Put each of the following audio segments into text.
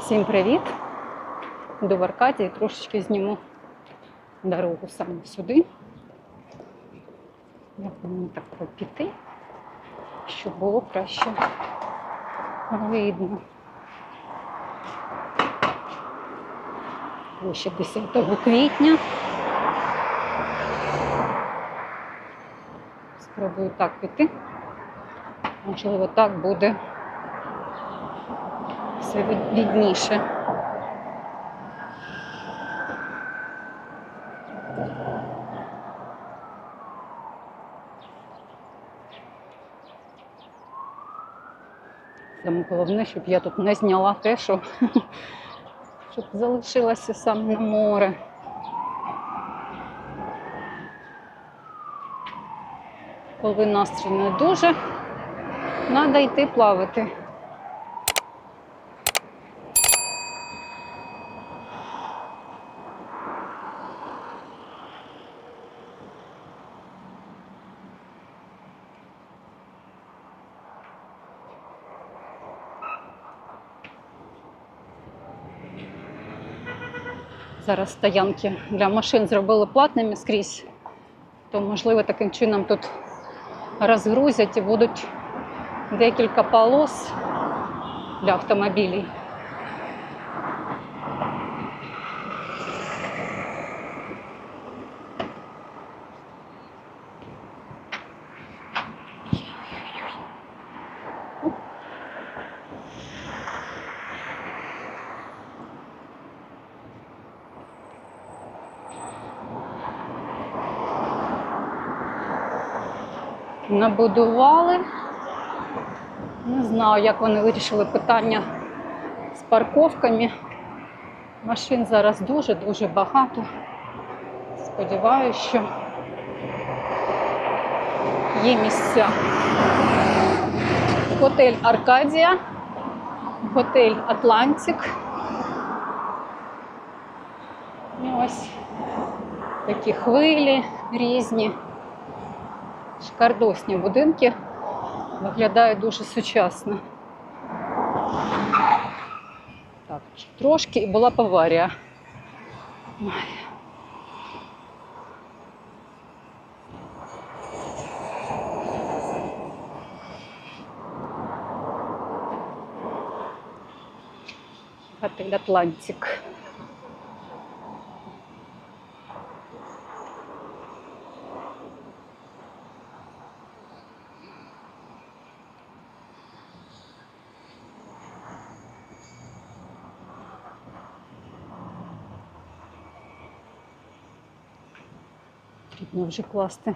Всім привіт! До в Аркадії трошечки зніму дорогу саме сюди. Як мені так пропіти, щоб було краще видно. Площа 10 квітня. Спробую так піти. Можливо, так буде від- відніше. Саме головне, щоб я тут не зняла те, що щоб залишилася саме на море. Коли настрій не дуже, треба йти плавати. Зараз стоянки для машин зробили платними скрізь, то можливо таким чином тут розгрузять і будуть декілька полос для автомобілів. Набудували. Не знаю, як вони вирішили питання з парковками. Машин зараз дуже-дуже багато. Сподіваюся, що є місця. Готель Аркадія, готель Атлантик. І ось такі хвилі різні. Шикардосні будинки виглядають дуже сучасно. Так, трошки і була б аварія. Ой. Готель Атлантик. Потрібно вже класти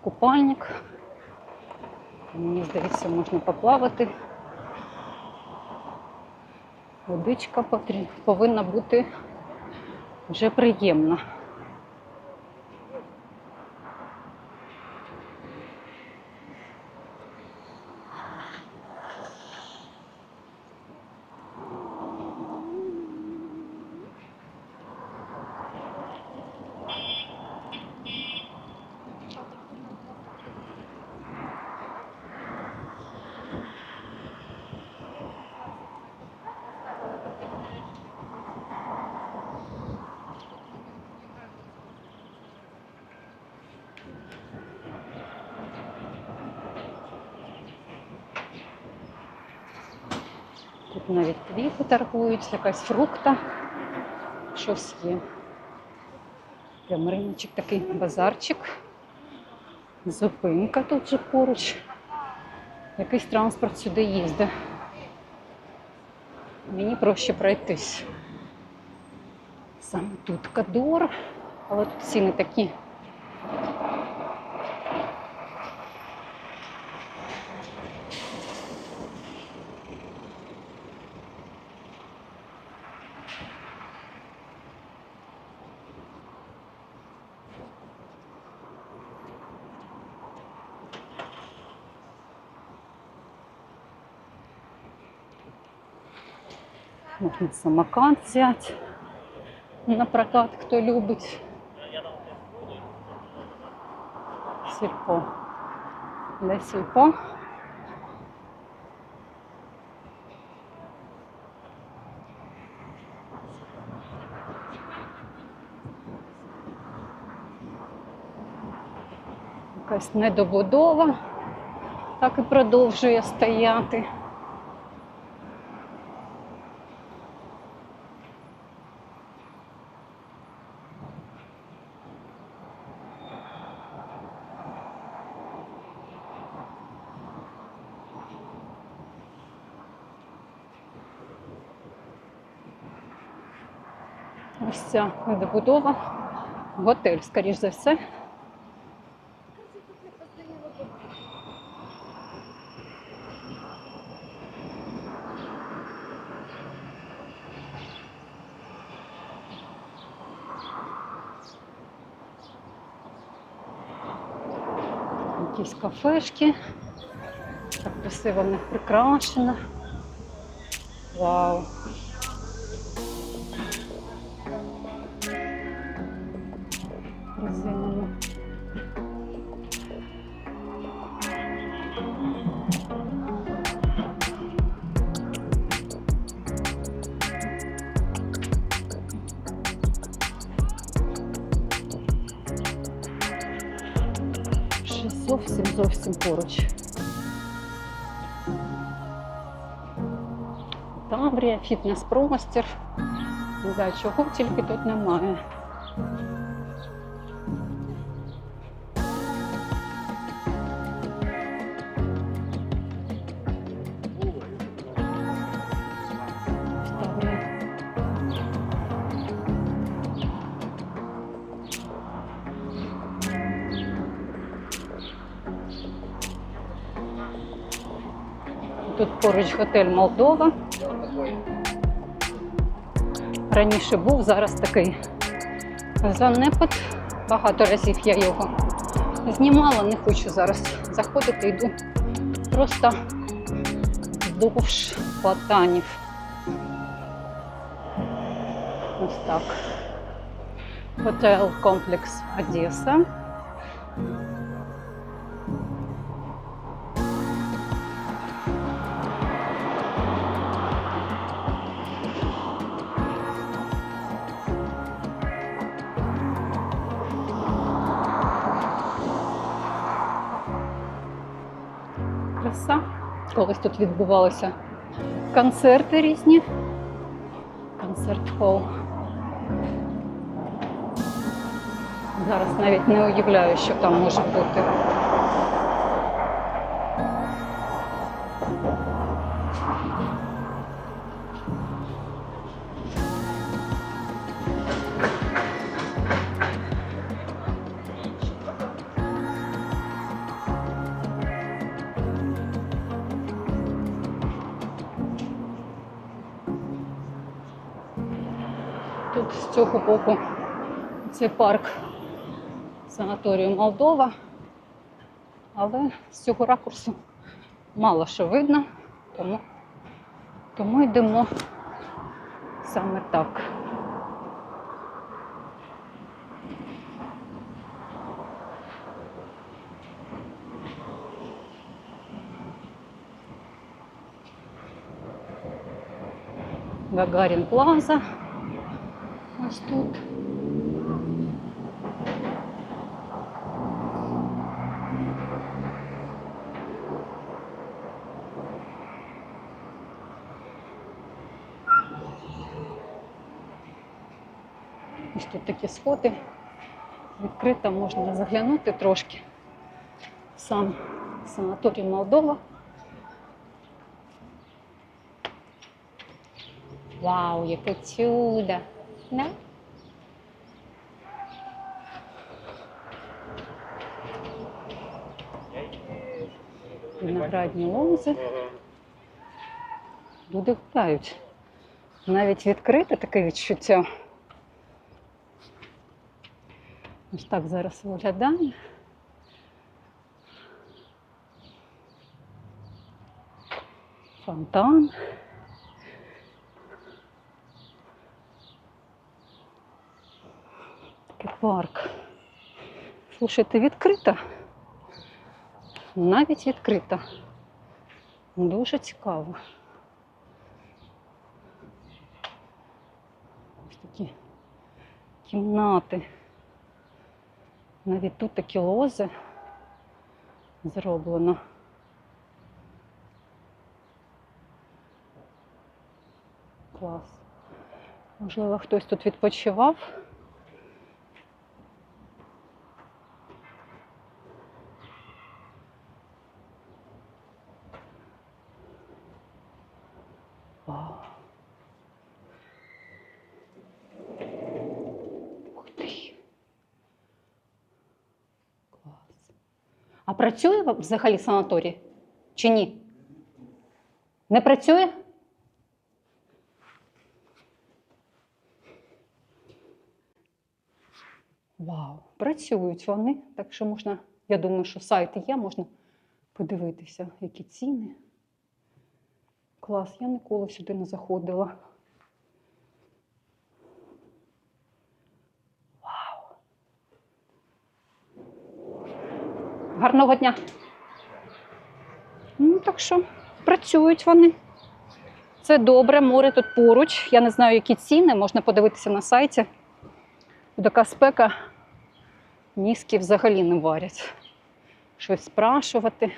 купальник. Мені здається, можна поплавати. Водичка повинна бути вже приємна. Тут навіть квіти торгують, якась фрукта. Щось є. Прям риночок такий базарчик. Зупинка тут же поруч. Якийсь транспорт сюди їздить. Мені проще пройтись. Саме тут кадор, але тут ціни такі. Можна самокат взяти на прокат, хто любить. Сільпо. Де сільпо? Якась недобудова, так і продовжує стояти. Ось ця недобудова. Готель, скоріш за все. Якісь кафешки. Так красиво в них прикрашено. Вау! Зовсім поруч. Таврія, фітнес-промастер. Не знаю, чого тільки тут немає. Поруч готель Молдова. Раніше був, зараз такий занепад. Багато разів я його знімала, не хочу зараз заходити, йду просто вздовж платанів. Ось так. Готель комплекс Одеса. Колись тут відбувалися концерти різні. Концерт хол. Зараз навіть не уявляю, що там може бути. Цього боку це парк санаторію Молдова, але з цього ракурсу мало що видно, тому, тому йдемо саме так. Гагарін Плаза. Ось тут. Ось тут такі сходи. Відкрито можна заглянути трошки. Сам санаторій Молдова. Вау, яке чудо! Да? Виноградні лози. Люди гуляють. Навіть відкрите таке відчуття. Ось так зараз виглядає. Фонтан. Парк. Слушайте, відкрита. Навіть відкрита. Дуже цікаво. Ось такі кімнати. Навіть тут такі лози. зроблено. Клас. Можливо, хтось тут відпочивав. А працює взагалі санаторій? Чи ні? Не працює? Вау, працюють вони. Так що можна, я думаю, що сайт є, можна подивитися, які ціни. Клас, я ніколи сюди не заходила. Гарного дня. Ну, так що працюють вони. Це добре, море тут поруч. Я не знаю, які ціни, можна подивитися на сайті. Така спека, мізки взагалі не варять. Щось спрашувати.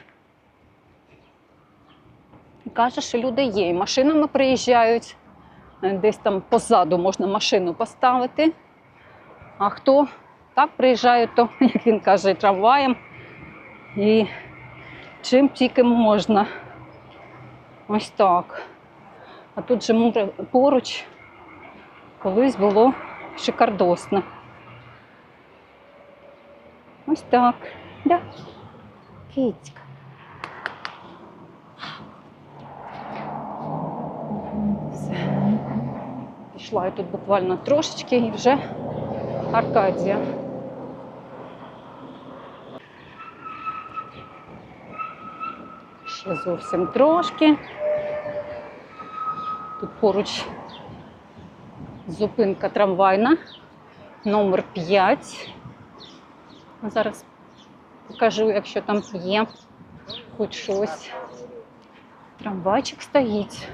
Каже, що люди є. І машинами приїжджають. Десь там позаду можна машину поставити. А хто так приїжджає, то, як він каже, трамваєм. І чим тільки можна. Ось так. А тут же море поруч колись було шикардосно. Ось так. Да. Кицька. Все. Пішла я тут буквально трошечки і вже Аркадія. Ще зовсім трошки. Тут поруч зупинка трамвайна, номер 5. Зараз покажу, якщо там є хоч щось. Трамвайчик стоїть.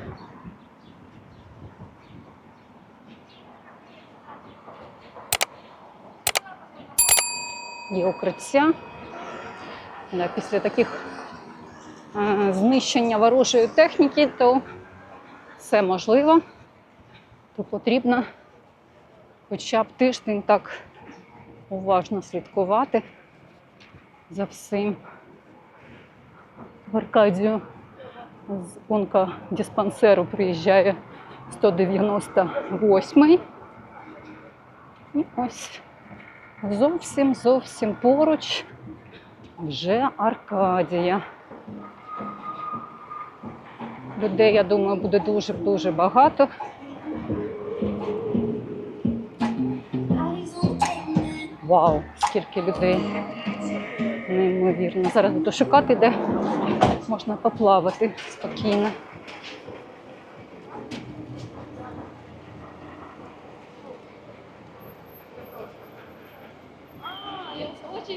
Є укриття. Після таких знищення ворожої техніки, то все можливо, то потрібно хоча б тиждень так уважно слідкувати за всім. В Аркадію з онкодиспансеру приїжджає 198-й. І ось зовсім зовсім поруч вже Аркадія. Людей, я думаю, буде дуже-дуже багато. Вау, скільки людей. Неймовірно. Зараз буду шукати, де можна поплавати спокійно. Ось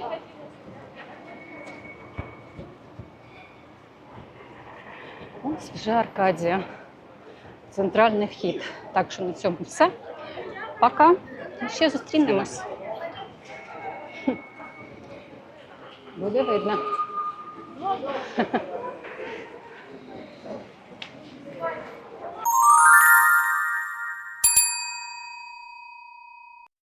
вже Аркадія. Центральний вхід. Так що на цьому все. Пока. Ще зустрінемось. Буде видно.